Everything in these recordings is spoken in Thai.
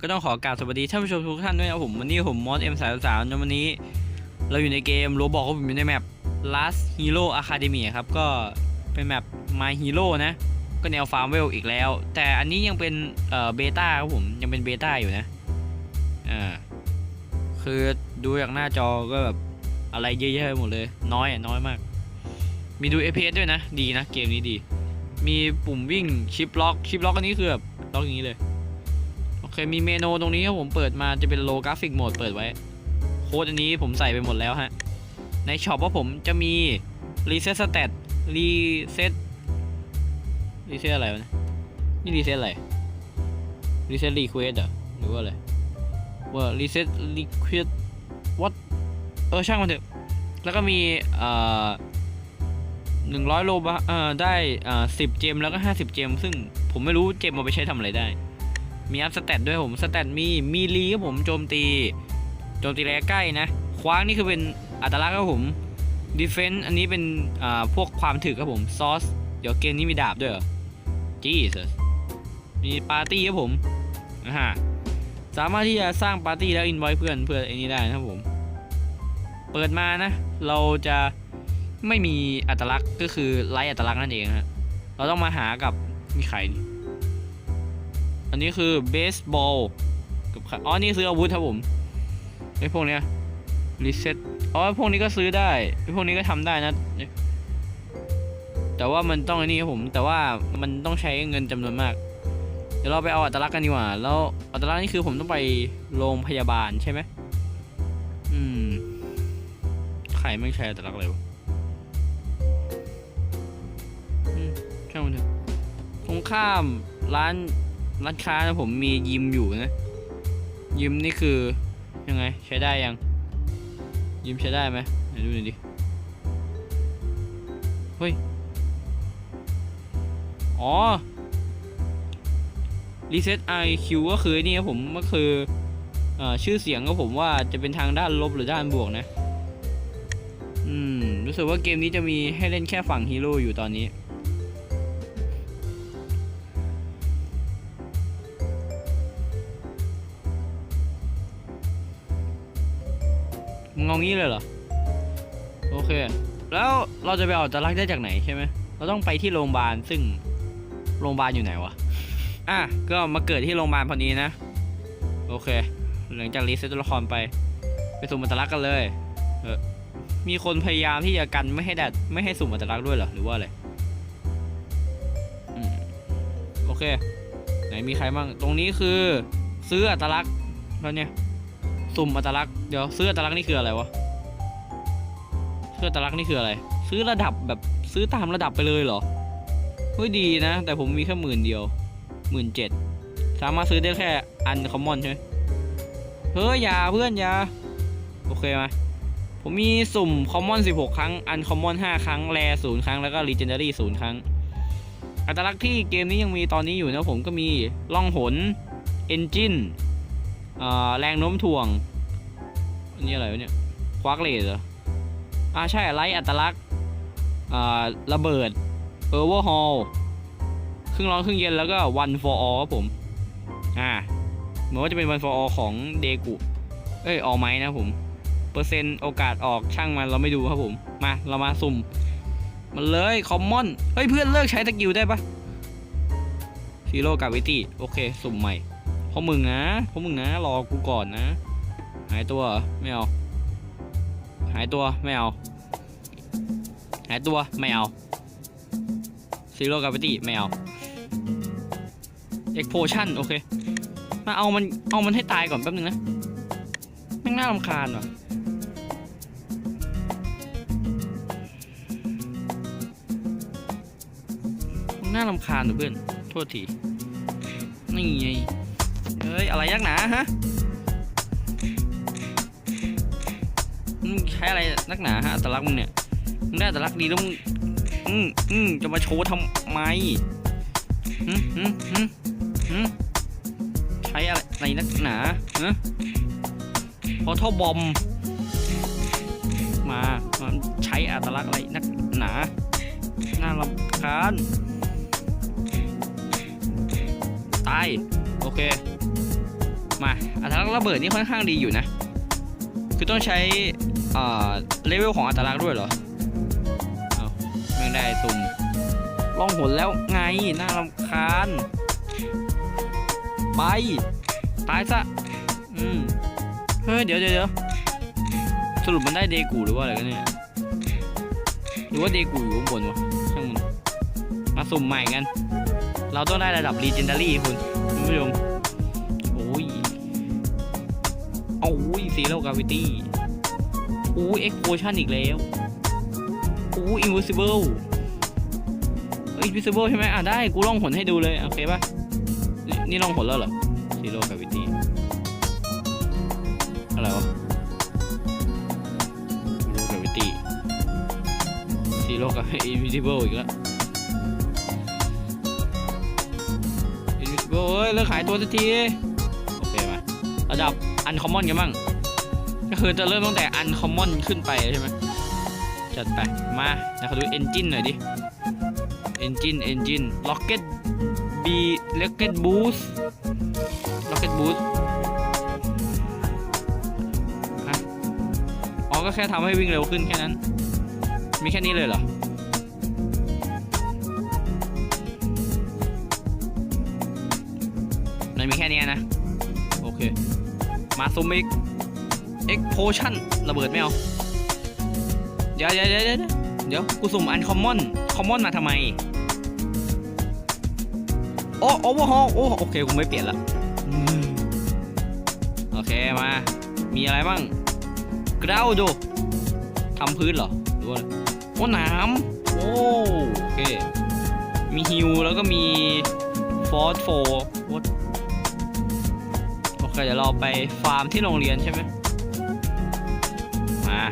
ก็ต้องขอกราบสวัสดีท่านผู้ชมทุกท่านด้วยนะครับผมวันนี้ผมมอสเอ็มสายสาวในวันนี้ เราอยู่ในเกมโรบอกว่าผมอยู่ในแมป Last Hero Academy ครับ ก็เป็นแมป My Hero นะ ก็แนวฟาร์มเวลอีกแล้ว แต่อันนี้ยังเป็นเอ่อเบต้าครับผมยังเป็นเบต้าอยู่นะอ่าคือดูจากหน้าจอก็แบบอะไรเยอะแยะหมดเลย น้อยอะน้อยมาก มีดู FPS ด้วยนะ ดีนะ เกมนี้ดี มีปุ่มวิ่งชิปล็อกชิปล็อกอันนี้คือแบบล็อกอย่างนี้เลย มีเมนูตรงนี้ครับผมเปิดมาจะเป็นโลกราฟิกโหมดเปิดไว้ โค้ดอันนี้ผมใส่ไปหมดแล้วฮะ ในช็อปว่าผมจะมีรีเซ็ตสเตตรีเซ็ตรีเซ็ตอะไรวะนี่ยนี่รีเซ็ตอะไรรีเซ็ตรีเควสเหรอหรือว่าอะไรว่ารีเซ็ตรีเควสวัดเออช่างมันเถอะ แล้วก็มีเอ่อหนึ่งร้อยโลบะเอ่อได้อ่าสิบเจมแล้วก็ห้าสิบเจม ซึ่งผมไม่รู้เจมเอาไปใช้ทำอะไรได้ มีอัพสเตตด้วยผมสเตตมีมีลีครับผมโจมตีโจมตีระยะใกล้นะ คว้างนี่คือเป็นอัตลักษณ์ครับผมดีเฟน s ์อันนี้เป็นอ่าพวกความถึกครับผมซอสเดี๋ยวเกมนี้มีดาบด้วยเหรอจีสมีปาร์ตี้ครับผมนะฮะสามารถที่จะสร้างปาร์ตี้แล้วอินไว้เพื่อนเพื่อนไอ้นี้ได้นะครับผม เปิดมานะ เราจะไม่มีอัตลักษณ์ก็คือไร้อัตลักษณ์นั่นเองฮะเราต้องมาหากับมีใครนี่ อันนี้คือเบสบอลกับอ๋อนี่ซื้ออาวุธครับผมไอ้พวกเนี้ยรีเซ็ตอ๋อพวกนี้ก็ซื้อได้ไอ้พวกนี้ก็ทำได้นะแต่ว่ามันต้องไอ้นี่ครับผม แต่ว่ามันต้องใช้เงินจำนวนมาก เดี๋ยวเราไปเอาอัตลักษณ์กันดีกว่า แล้วอัตลักษณ์นี่คือผมต้องไปโรงพยาบาลใช่ไหมอืมใครไม่ใช้อัตลักษณ์เลยวะอืมช่างมันเถอะตรงข้ามร้าน ร้านค้านะผมมียิมอยู่นะ ยิมนี่คือยังไงใช้ได้ยัง ยิมใช้ได้ไหมไหนดูหน่อยดิ เฮ้ย อ๋อ Reset IQ ก็คือนี่ครับผมก็คืออชื่อเสียงของผมว่าจะเป็นทางด้านลบหรือด้านบวกนะ อืม รู้สึกว่าเกมนี้จะมีให้เล่นแค่ฝั่งฮีโร่อยู่ตอนนี้ เอางี้เลยเหรอ โอเค แล้วเราจะไปเอาอัตลักษณ์ได้จากไหนใช่ไหม เราต้องไปที่โรงพยาบาลซึ่งโรงพยาบาลอยู่ไหนวะ อะ ก็มาเกิดที่โรงพยาบาลพอดีนะ โอเค หลังจากรีเซ็ตตัวละครไป ไปสุ่มอัตลักษณ์กันเลย เออมีคนพยายามที่จะกันไม่ให้แดดไม่ให้สุ่มอัตลักษณ์ด้วยเหรอ หรือว่าอะไรอืมโอเค ไหนมีใครบ้าง ตรงนี้คือ ซื้ออัตลักษณ์แล้วเนี่ย สุ่มอัตลักษณ์เดี๋ยวซื้ออัตลักษณ์นี่คืออะไรวะซื้ออัตลักษณ์นี่คืออะไร ซื้อระดับแบบซื้อตามระดับไปเลยเหรอเฮ้ยดีนะ แต่ผมมีแค่หมื่นเดียวหมื่นเจ็ดสามารถซื้อได้แค่อันคอมมอนใช่ไหมเฮ้ยอย่าเพื่อนอย่าโอเคไหมผมมีสุ่มคอมมอน 16 ครั้ง อันคอมมอน 5 ครั้ง แรศูนย์ครั้ง แล้วก็รีเจนเดารี่ศูนย์ครั้ง อัตลักษณ์ที่เกมนี้ยังมีตอนนี้อยู่นะผมก็มีล่องหน เอนจิน แรงโน้มถ่วงอันนี้อะไรวะเนี่ยควักเลสเหรออ่าใช่ไลท์อัตลักษณ์ระเบิดเออร์เวอร์ฮอลครึ่งร้อนครึ่งเย็นแล้วก็ one for all ครับผมอ่าเหมือนว่าจะเป็น one for all ของเดกุเอ้ยออกไหมนะผม เปอร์เซ็นต์โอกาสออกช่างมันเราไม่ดูครับผม มาเรามาสุ่ม มันเลยคอมมอนเฮ้ยเพื่อนเลิกใช้ตะกิวได้ปะซีโร่กับวิตี้โอเค สุ่มใหม่ พราะมึงนะเพราะมึงนะรอกูก่อนนะ หายตัวเหรอไม่เอาหายตัวไม่เอาหายตัวไม่เอาซีโร่กาฟิตี้ไม่เอาเอ็กโพชั่นโอเค มาเอามันเอามันให้ตายก่อนแป๊บนึงนะแม่งน่ารำคาญว่ะน่ารำคาญว่ะเพื่อน โทษที นี่ไง เฮ้ย อะไรยักหนาฮะมึงใช้อะไรนักหนาฮะอัตลักษณ์มึงเนี่ยมึงได้อัตลักษณ์ดีแล้วมึงอืมอืมจะมาโชว์ทำไมอืมอืมอืมอืมใช้อะไรอะไรนักหนาฮะพอท่อบอม มามาใช้อัตลักษณ์อะไรนักหนาน่ารำคาญตาย โอเค มาอัตลักษณ์ระเบิดนี่ค่อนข้างดีอยู่นะ คือต้องใช้เลเวลของอัตลักษณ์ด้วยเหรอ เอาไม่ได้ตุ่มล่องหนแล้วไง น่ารำคาญ ไป ตายซะ อืม เฮ้ย เดี๋ยวเดี๋ยวเดี๋ยวสรุปมันได้เดกูหรือว่าอะไรกันเนี่ย หรือว่าเดกูอยู่ข้างบนวะช่างมัน มาสุ่มใหม่กัน เราต้องได้ระดับ Legendary คุณคุณ ผู้ชมโอ้ยโอ้ยซีโร่กาวิตี้โอ้ยเอ็กโพชั่นอีกแล้วโอ้ยอินวิซิเบิลเอ้ยอินวิซิเบิลใช่ไหมอะได้ กูลองผลให้ดูเลย โอเคป่ะ นี่นี่ลองผลแล้วเหรอซีโร่กาวิตี้อะไรวะซีโร่กาวิตี้ซีโร่กับอินวิซิเบิลอีกแล้ว อินวิซิเบิลเอ้ยเลิกขายตัวสักทีโอเคมาระดับอันคอมมอนกันบ้างก็คือจะเริ่มตั้งแต่อันคอมมอนขึ้นไปใช่ไหมจัดไปมาเดี๋ยวขอดูเอนจินหน่อยดิเอนจินเอนจินล็อกเก็ตบีล็อกเก็ตบูสล็อกเก็ตบูสอ๋อก็แค่ทำให้วิ่งเร็วขึ้นแค่นั้น มีแค่นี้เลยเหรอ มีแค่นี้นะ โอเค มาซูมอีกเอ็กโพชั่นระเบิดไม่เอาเดี๋ยวเดี๋ยวเดี๋ยวเดี๋ยวเดี๋ยวกูสุ่มอันคอมมอน คอมมอนมาทำไม โอ้โอเวอร์ฮอลโอ้โอเคกูไม่เปลี่ยนละโอเคมา มีอะไรบ้างกราวดูทำพื้นเหรอหรือว่าอะไรโอ้น้ำโอ้โอเค มีฮิวแล้วก็มีฟอสโฟ วโอเดี๋ยวเราไปฟาร์มที่โรงเรียนใช่ไหมมา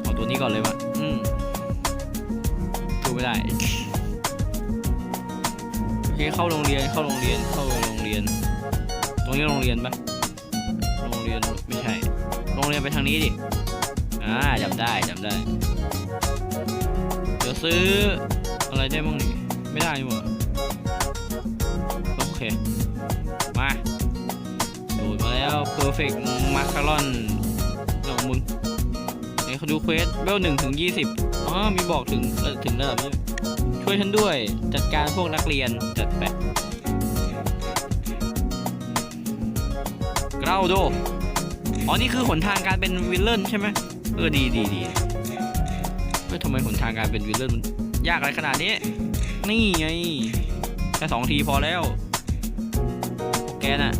เอาตัวนี้ก่อนเลยวะอืมดูไม่ได้โอเคเข้าโรงเรียนเข้าโรงเรียนเข้าโรงเรียน ตรงนี้โรงเรียนปะโรงเรียนไม่ใช่ โรงเรียนไปทางนี้ดิอ่าจำได้จำได้ เดี๋ยวซื้ออะไรได้บ้างนี่ไม่ได้นี่หว่าโอเค แล้ว perfect macaron ของมึงไหนเขาดูเควสเวลหนึ่งถึงยี่สิบอ๋อมีบอกถึงเออถึงระดับนี้ช่วยฉันด้วย จัดการพวกนักเรียนจัดไปเกราโดอ๋อ นี่คือหนทางการเป็นวิลเลนใช่ไหมเออดีดีดีเฮ้ยทำไมหนทางการเป็นวิลเลนมันยากอะไรขนาดนี้ นี่ไง แค่สองทีพอแล้วโอเคน่ะ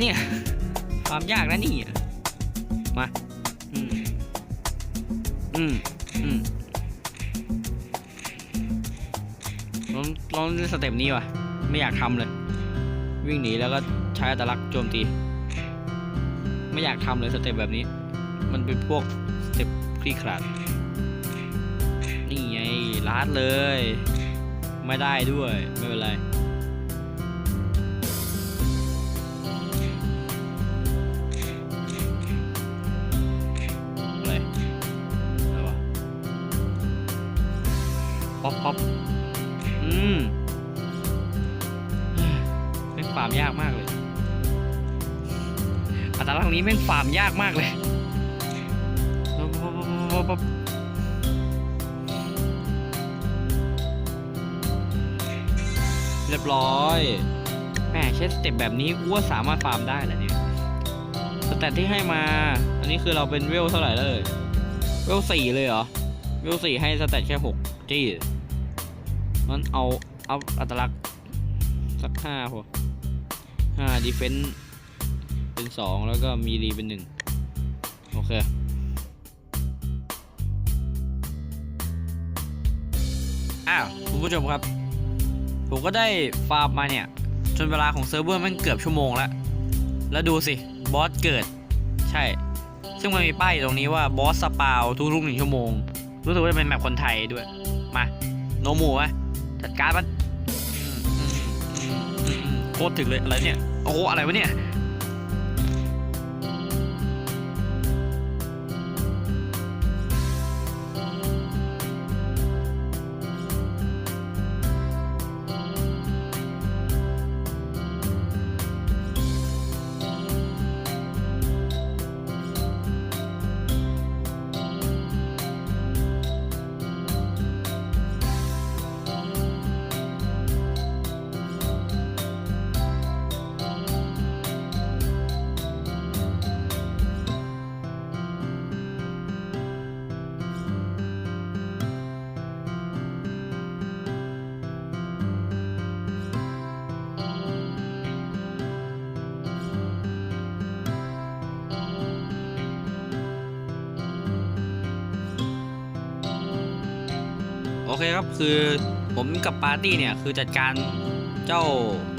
เนี่ยฟามยากแล้วนี่มา อืม อืม อืมลองลองเล่นสเต็ปนี้ว่ะ ไม่อยากทำเลย วิ่งหนีแล้วก็ใช้อัตลักษณ์โจมตี ไม่อยากทำเลยสเต็ปแบบนี้ มันเป็นพวกสเต็ปคลี่ขลาดนี่ไงลาดเลย ไม่ได้ด้วย ไม่เป็นไราร์มยากมากเลย อัตราลักษ์นี้แม่งฟาร์มยากมากเลยปั๊บปั๊บปั๊บปั๊บเรียบร้อยแหม่ใช้สเต็ปแบบนี้กูว่าสามารถฟาร์มได้แหละเนี่ยสเต็ปที่ให้มา อันนี้คือเราเป็นเวลเท่าไหร่เลยเวลสี่เลยเหรอ เวลสี่ให้สเต็ปแค่หกจี้งั้นเอา เอาอัตลักษณ์สักห้าพอ ห้าดีเฟนส์เป็นสองแล้วก็มีรีเป็นหนึ่งโอเคอ้าวคุณผู้ชมครับ ผมก็ได้ฟาร์มมาเนี่ย จนเวลาของเซิร์ฟเวอร์มันเกือบชั่วโมงแล้ว แล้วดูสิบอสเกิด ใช่ ซึ่งมันมีป้ายอยู่ตรงนี้ว่าบอสสปาวทุกๆหนึ่งชั่วโมง รู้สึกว่าจะเป็นแมปคนไทยด้วย มา โนมูไหมจัดการมันอืมอืมคตรถึงเลยอะไรเนี่ย โอ้โหอะไรวะเนี่ย โอเคครับคือผมกับปาร์ตี้เนี่ยคือจัดการเจ้า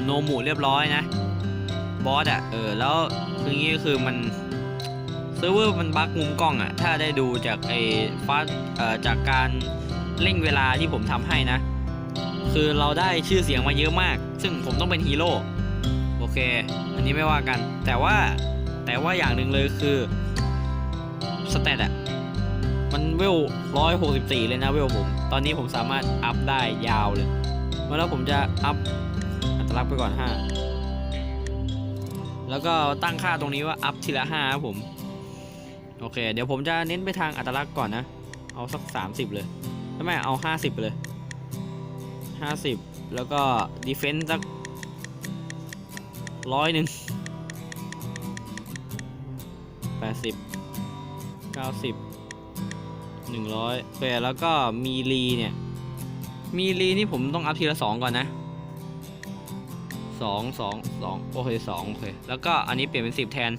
โนมูเรียบร้อยนะบอสอะเออแล้วคืองี้คือมันเซิร์ฟเวอร์มันบั๊กมุมกล้องอะถ้าได้ดูจากไอ้ฟาสเอ่อจากการเร่งเวลาที่ผมทำให้นะ คือเราได้ชื่อเสียงมาเยอะมาก ซึ่งผมต้องเป็นฮีโร่โอเค อันนี้ไม่ว่ากัน แต่ว่าแต่ว่าอย่างหนึ่งเลยคือสเตตอะ เวลร้อยหกสิบสี่เลยนะเวลผม ตอนนี้ผมสามารถอัพได้ยาวเลยเมื่อแล้วผมจะอัพอัตลักษณ์ไปก่อนห้าแล้วก็ตั้งค่าตรงนี้ว่าอัพทีละห้าครับผม โอเค เดี๋ยวผมจะเน้นไปทางอัตลักษณ์ก่อนนะ เอาสักสามสิบเลยไม่ไม่เอาห้าสิบไปเลยห้าสิบแล้วก็ดีเฟนซ์สักร้อยหนึ่งแปดสิบเก้าสิบ หนึ่งร้อยโอเคแล้วก็มีรีเนี่ย มีรีนี่ผมต้องอัพทีละสองก่อนนะสองสองสองโอเคสองโอเค แล้วก็อันนี้เปลี่ยนเป็นสิบแทน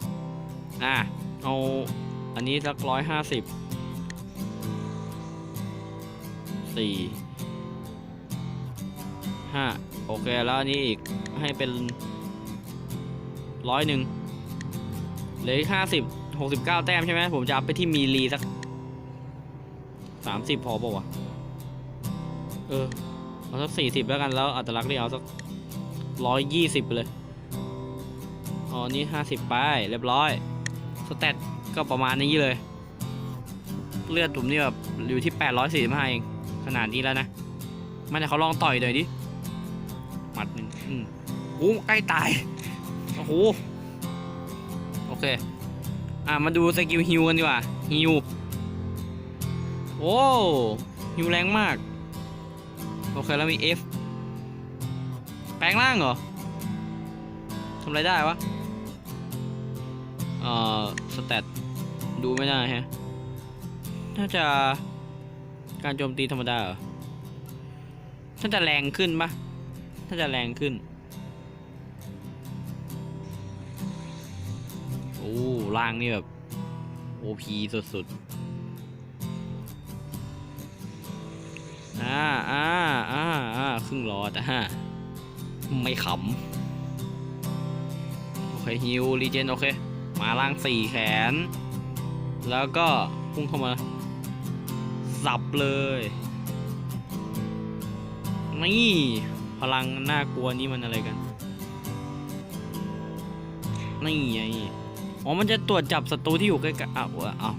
อะ เอาอันนี้สักร้อยห้าสิบสี่ห้าโอเค แล้วอันนี้อีกให้เป็นร้อยหนึ่งเหลือห้าสิบหกสิบเก้าแต้มใช่ไหมผมจะอัพไปที่มีรีสัก สามสิบพอป่าวะเออ เอาสักสี่สิบแล้วกันแล้วอัตลักษณ์นี่เอาสักร้อยยี่สิบเลย อ๋อ นี่ห้าสิบไป เรียบร้อย สเตตก็ประมาณนี้เลย เลือดผมนี่แบบอยู่ที่แปดร้อยสี่สิบห้าเอง ขนาดนี้แล้วนะมันจะเขาลองต่อยหน่อยดิหมัดหนึ่งอืมโอ้ใกล้ตาย โอ้โห โอเค อะ มาดูสกิลฮิวกันดีกว่าฮิว โอ้ฮิวแรงมาก โอเคแล้วมี F แปลงร่างเหรอทำอะไรได้วะ เอ่อสแตทดูไม่ได้แฮะ น่าจะการโจมตีธรรมดาเหรอน่าจะแรงขึ้นปะน่าจะแรงขึ้น โอ้ร่างนี่แบบ OP สุดๆ อ่าอ่าอ่าอ่าครึ่งหลอดอะฮะไม่ขำโอเคฮิวรีเจนโอเค มาล่างสี่แขน แล้วก็พุ่งเข้ามาสับเลย นี่ พลังน่ากลัวนี่มันอะไรกัน นี่ไงอ๋อ มันจะตรวจจับศัตรูที่อยู่ใกล้ๆอ้าวเอา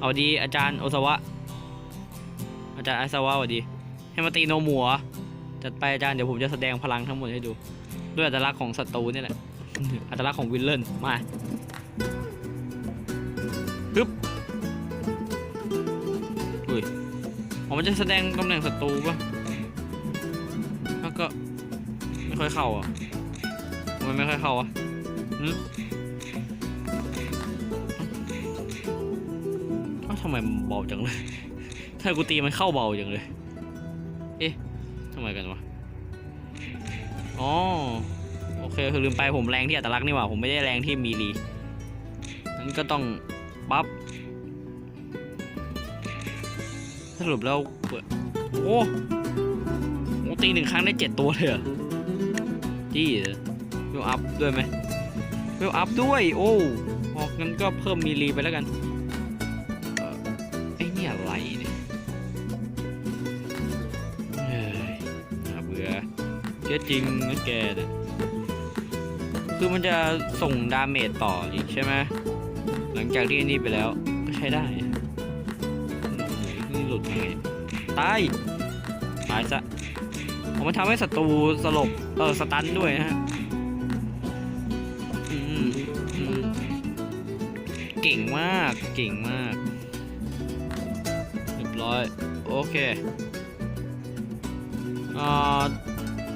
เอาดีอาจารย์โอซาวะ อาจารย์ไอซาวะสวัสดี ให้มาตีโนมัวจัดไปอาจารย์เดี๋ยวผมจะแสดงพลังทั้งหมดให้ดู ด้วยอัตลักษณ์ของศัตรูนี่แหละ อัตลักษณ์ของวิลเลนมาปึ๊บอุ้ยอ๋อมันจะแสดงตำแหน่งศัตรูปะแล้วก็ไม่ค่อยเข้าอะทำไมันไม่ค่อยเข้าอะอ้าทำไมเบาจังเลย ถ้ากูตีมันเข้าเบาจังเลย เอ๊ะทำไมกันวะ อ๋อ โอเคคือลืมไปผมแรงที่อัตลักษณ์นี่หว่า ผมไม่ได้แรงที่มีรีนั้นก็ต้องปั๊บสรุปแล้วโอ้โหตีหนึ่งครั้งได้เจ็ดตัวเลยเหรอจี้เหรอเวลอัพด้วยไหมเวลอัพด้วย โอ้ออกงั้นก็เพิ่มมีรีไปแล้วกัน เฮ้ยน่าเบื่อเชื่อจริงนะแกเนี่ยคือมันจะส่งดาเมจต่ออีกใช่ไหมหลังจากที่นี่ไปแล้วก็ใช้ได้นี่หลุดยังไงตายตายซะผมมันทำให้ศัตรูสลบเออสตันด้วยนะฮะเก่งมากเก่งมากเรียบร้อย โอเคอ่า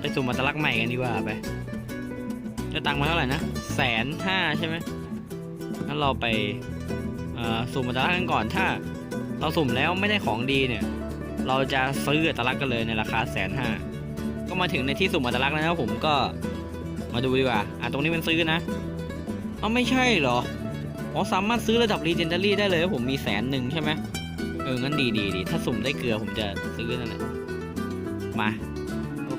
ไปสุ่มอัตลักษณ์ใหม่กันดีกว่าไปจะตังค์มาเท่าไหร่นะแสนห้าใช่ไหมงั้นเราไปสุ่มอัตลักษณ์กันก่อนถ้า เราสุ่มแล้วไม่ได้ของดีเนี่ย เราจะซื้ออัตลักษณ์กันเลยในราคาแสนห้าก็มาถึงในที่สุ่มอัตลักษณ์แล้วนะผมก็มาดูดีกว่าอะตรงนี้เป็นซื้อนะเอ้าไม่ใช่เหรออ๋อสามารถซื้อระดับ Legendary ได้เลยผมมีแสนหนึ่งใช่ไหมเอองั้นดีดีดีถ้าสุ่มได้เกลือผมจะซื้อนั่นแหละมา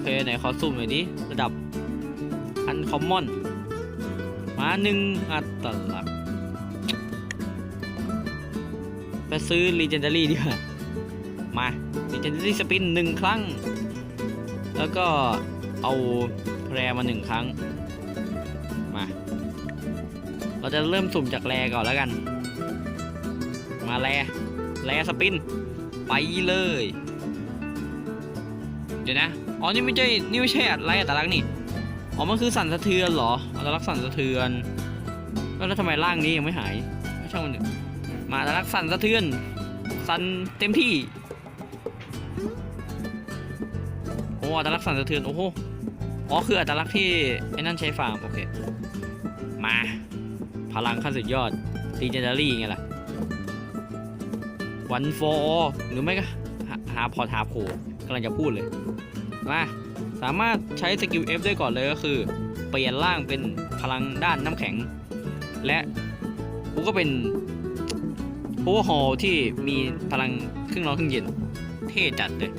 เคไหนขอสุ่มหน่อยดิระดับอันคอมมอนมาหนึ่งอัตลักไปซื้อ Legendary ดีกว่ามา Legendary Spin หนึ่งครั้ง แล้วก็เอาแรมาหนึ่งครั้ง มา เราจะเริ่มสุ่มจากแรก่อนแล้วกัน มาแรแรสปิน ไปเลย เดี๋ยวนะ อ๋อ นี่ไม่ใช่ นี่ไม่ใช่อะไรอัตลักษณ์นี่ อ๋อ มันคือสั่นสะเทือนเหรอ อัตลักษณ์สั่นสะเทือน แล้วทำไมร่างนี้ยังไม่หาย ไม่ช่างมันเถอะมาอัตลักษณ์สั่นสะเทือน สั่นเต็มที่ โอ้อัตลักษณ์สั่นสะเทือน โอ้โห อ๋อ คืออัตลักษณ์ที่ไอ้นั่นใช้ฟาร์ม โอเค มา พลังขั้นสุดยอดดีเจนเดารี่ไงล่ะวันโฟหรือไม่ก็หาหาพอทาโผกำลังจะพูดเลย มาสามารถใช้สกิล F ได้ก่อนเลยก็คือ เปลี่ยนร่างเป็นพลังด้านน้ำแข็ง และกูก็เป็นโอเวอร์ฮอลที่มีพลังครึ่งร้อนครึ่งเย็น เท่จัดเลย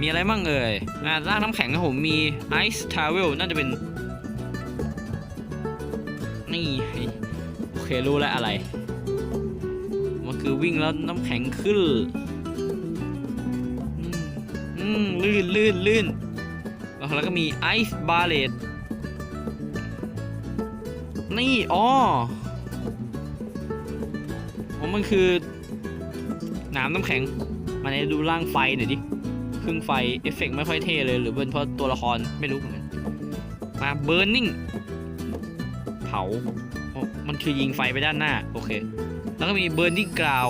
มีอะไรบ้างเอ่ยอ่าร่างน้ำแข็งครับผมมี Ice Travel น่าจะเป็น นี่ โอเครู้แล้วอะไร มันคือวิ่งแล้วน้ำแข็งขึ้น อืมลื่นลื่นลื่นแล้วก็มีไอซ์บาเลตนี่อ๋อมันคือนามน้ำแข็งมาในดูร่างไฟหน่อยดิครึ่งไฟเอฟเฟกต์ไม่ค่อยเท่เลย หรือเป็นเพราะตัวละครไม่รู้เหมือนกันมาเบิร์นนิ่งเผาอ๋อมันคือยิงไฟไปด้านหน้า โอเค แล้วก็มีเบิร์นนิ่งกราว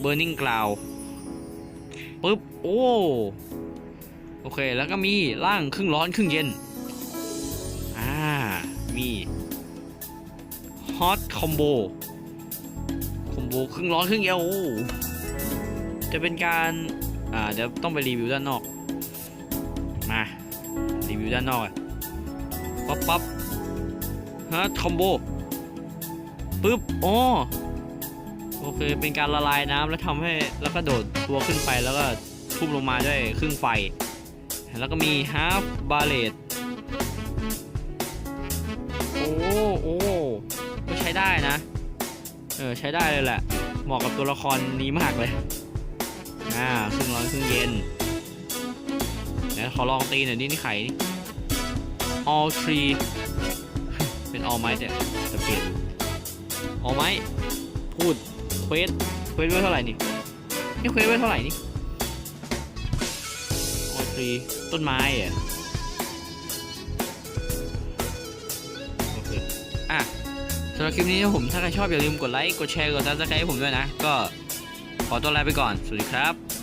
เบิร์นนิ่งกราวปึ๊บ โอ้โอเคแล้วก็มีร่างครึ่งร้อนครึ่งเย็นอ่ามีฮอตคอมโบคอมโบครึ่งร้อนครึ่งเย็นโอ้จะเป็นการอ่าเดี๋ยวต้องไปรีวิวด้านนอกมารีวิวด้านนอกอะปั๊บปั๊บฮอตคอมโบปึ๊บโอ้โอเคเป็นการละลายน้ำแล้วทำให้แล้วก็โดดตัวขึ้นไปแล้วก็ ทุ่มลงมาด้วยครึ่งไฟ แล้วก็มี half ballet โอ้โอ้ก็ใช้ได้นะ เออ ใช้ได้เลยแหละ เหมาะกับตัวละครนี้มากเลย อ่าครึ่งร้อนครึ่งเย็นเดี๋ยวขอลองตีหน่อยนี่นี่ไข่นี่ all three เป็น all might เนี่ยจะเปลี่ยน all might พูดเควสเควสไว้เท่าไหร่นี่นี่เควสไว้เท่าไหร่นี่ ออทรีต้นไม้อะโอเคอะสำหรับคลิปนี้ผมถ้าใครชอบอย่าลืมกดไลค์ กดแชร์ กดซับสไครต์ให้ผมด้วยนะ ก็ขอตัวลาไปก่อน สวัสดีครับ